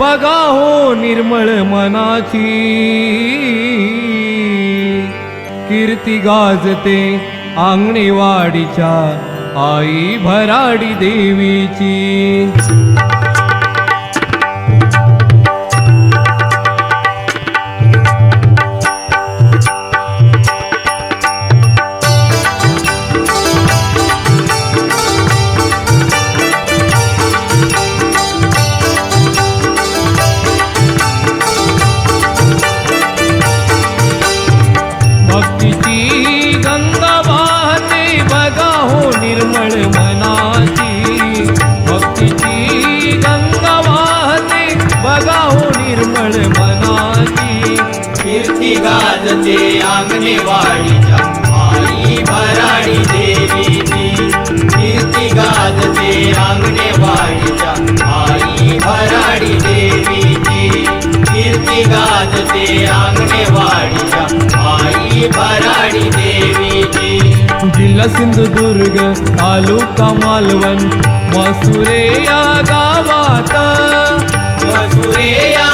बघा हो निर्मळ मनाची. कीर्ती गाजते आंगणेवाडीच्या आई भराडी देवीची. भक्तीची गंगा वाहते बघा हो निर्मळ मनाची. भक्तीची गंगा वाहते बघा हो निर्मळ मनाची. कीर्ती गाजते अंगणे वाडीच्या आई भराडी देवीची. कीर्ती गाजते अंगणे वाडीच्या आई भराडी देवीची. कीर्ती गाजते अंगणे वाडीच्या आई भराडी देवीची जिल्हा सिंधुदुर्ग तालुका मालवण मसुरे या गावात मजुरे या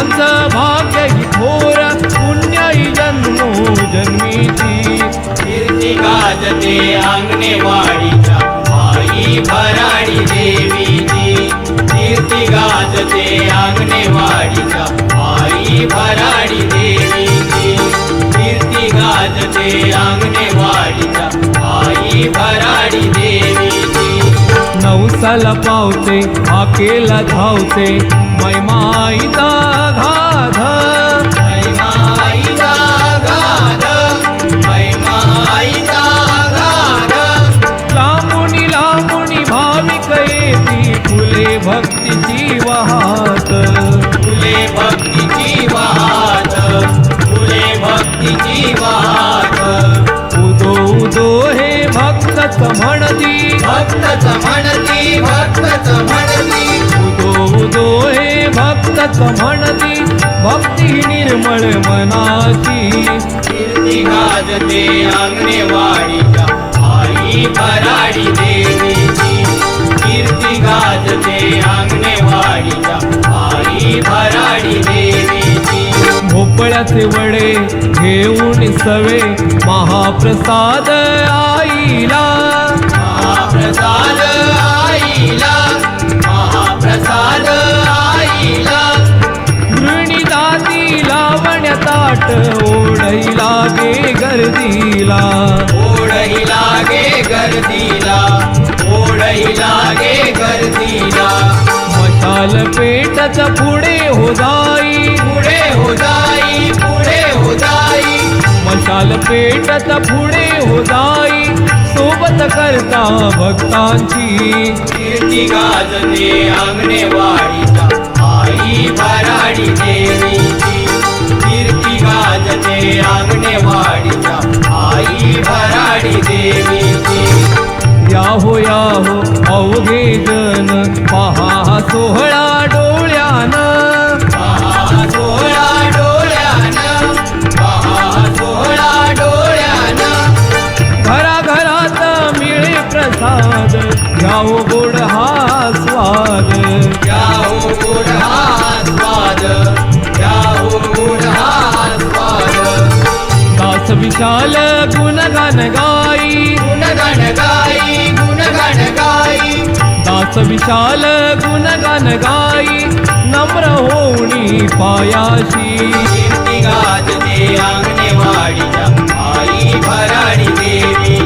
गावकऱ्यांचं भाग्य ही थोर पुण्याई जन्मो जन्मीची. कीर्ती गाजते अंगणे वाडीच्या आई भराडी देवीची. कीर्ती गाजते अंगणे वाडीच्या आई भराडी देवीची. कीर्ती गाजते अंगणे वाडीच्या आई भराडी देवीची. नवसाला पावते आकेला धावते मैमाईचा भक्तीची वाहत. फुले भक्तीची वाहत फुले भक्तीची वाहत. उदो उदो हे भक्तच म्हणती. भक्तच म्हणती भक्तच म्हणती. उदो उदो हे भक्तच म्हणती. भक्ती निर्मळ मनाची. कीर्ती गाजते अंगणे वाडीच्या आई भराडी देवीची. कीर्ती गाजते अंगणे वाडीच्या आई भराडी देवीची. भोपळ्याचे वडे घेऊन सवे महाप्रसाद आईला ओढई लागे गर्दीला. ओढही लागे गर्दीला. ओढही लागे गर्दीला. मशाल पेटच पुढे हो जाई. पुढे हो जाई पुढे हो जाई. मशाल पेटच पुढे हो जाई. सोबत करता भक्तांची. कीर्ती गाजते अंगणे अवघे जन पहा सोहळा डोळ्यानं. पहा डोळ्यानं. घराघरात मिळे प्रसाद. घ्यावो गोड हा स्वाद. जाओ गोड हा स्वाद. जाओ गोड हा स्वाद. दास विशाल गुणगान गाई. दास विशाल गुणगान गाई नम्र होणी पायाशी. गाजते अंगणेवाडीच्या आई भराडी देवी